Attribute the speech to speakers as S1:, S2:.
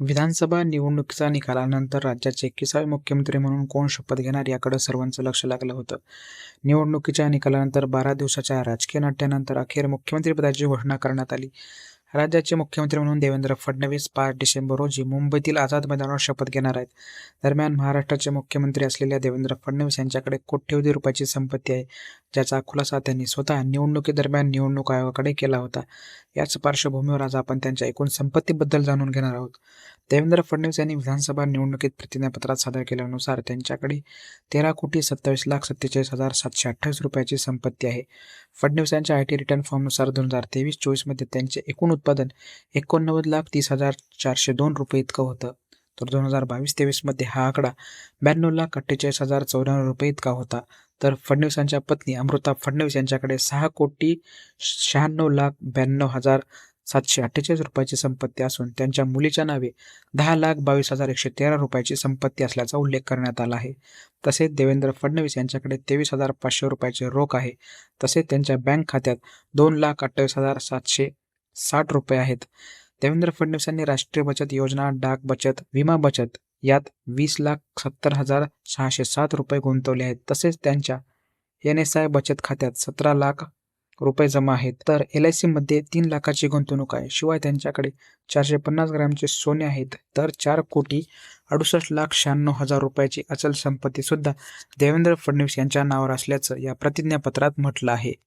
S1: विधानसभा निवडणुकीचा निकालानंतर राज्याचे एकविसावे मुख्यमंत्री म्हणून कोण शपथ घेणार याकडे सर्वांचं लक्ष लागलं होतं. निवडणुकीच्या निकालानंतर बारा दिवसाच्या राजकीय नाट्यानंतर अखेर मुख्यमंत्रीपदाची घोषणा करण्यात आली. राज्याचे मुख्यमंत्री म्हणून देवेंद्र फडणवीस पाच डिसेंबर रोजी मुंबईतील आझाद मैदानावर शपथ घेणार आहेत. दरम्यान महाराष्ट्राचे मुख्यमंत्री असलेल्या देवेंद्र फडणवीस यांच्याकडे कोट्यवधी रुपयाची संपत्ती आहे. ज्याचा खुलासा त्यांनी स्वतः निवडणुकीदरम्यान निवडणूक आयोगाकडे केला होता. याच पार्श्वभूमीवर आज आपण त्यांच्या एकूण संपत्तीबद्दल जाणून घेणार आहोत. देवेंद्र फडणवीस यांनी विधानसभा निवडणुकीत प्रतिज्ञापत्रात सादर केल्यानुसार त्यांच्याकडे तेरा कोटी सत्तावीस लाख सत्तेचाळीस हजार सातशे अठ्ठावीस रुपयाची संपत्ती आहे. फडणवीस यांच्या आय टी रिटर्न फॉर्मनुसार दोन हजार तेवीस चोवीसमध्ये त्यांचे एकूण उत्पादन एकोणनव्वद लाख तीस हजार चारशे दोन रुपये इतकं होतं. तर दोन हजार बावीस तेवीसमध्ये हा आकडा ब्याण्णव लाख अठ्ठेचाळीस हजार चौऱ्याण्णव रुपये इतका होता. तर फडणवीसांच्या पत्नी अमृता फडणवीस यांच्याकडे सहा कोटी शहाण्णव लाख ब्याण्णव हजार सातशे अठ्ठेचाळीस रुपयाची संपत्ती असून त्यांच्या मुलीच्या नावे दहा लाख बावीस हजार एकशे तेरा रुपयाची संपत्ती असल्याचा उल्लेख करण्यात आला आहे. तसेच देवेंद्र फडणवीस यांच्याकडे तेवीस हजार पाचशे रुपयाचे रोख आहे. तसेच त्यांच्या बँक खात्यात दोन लाख अठ्ठावीस हजार सातशे साठ रुपये आहेत. देवेंद्र फडणवीस यांनी राष्ट्रीय बचत योजना डाक बचत विमा बचत यात वीस लाख सत्तर हजार सहाशे सात रुपये गुंतवले आहेत. तसेच त्यांच्या एन एस आय बचत खात्यात सतरा लाख रुपये जमा आहेत. तर एल आय सीमध्ये तीन लाखाची गुंतवणूक आहे. शिवाय त्यांच्याकडे चारशे पन्नास ग्रॅमचे सोने आहेत. तर चार कोटी अडुसष्ट लाख शहाण्णव हजार रुपयाची अचल संपत्ती सुद्धा देवेंद्र फडणवीस यांच्या नावावर असल्याचं या प्रतिज्ञापत्रात म्हटलं आहे.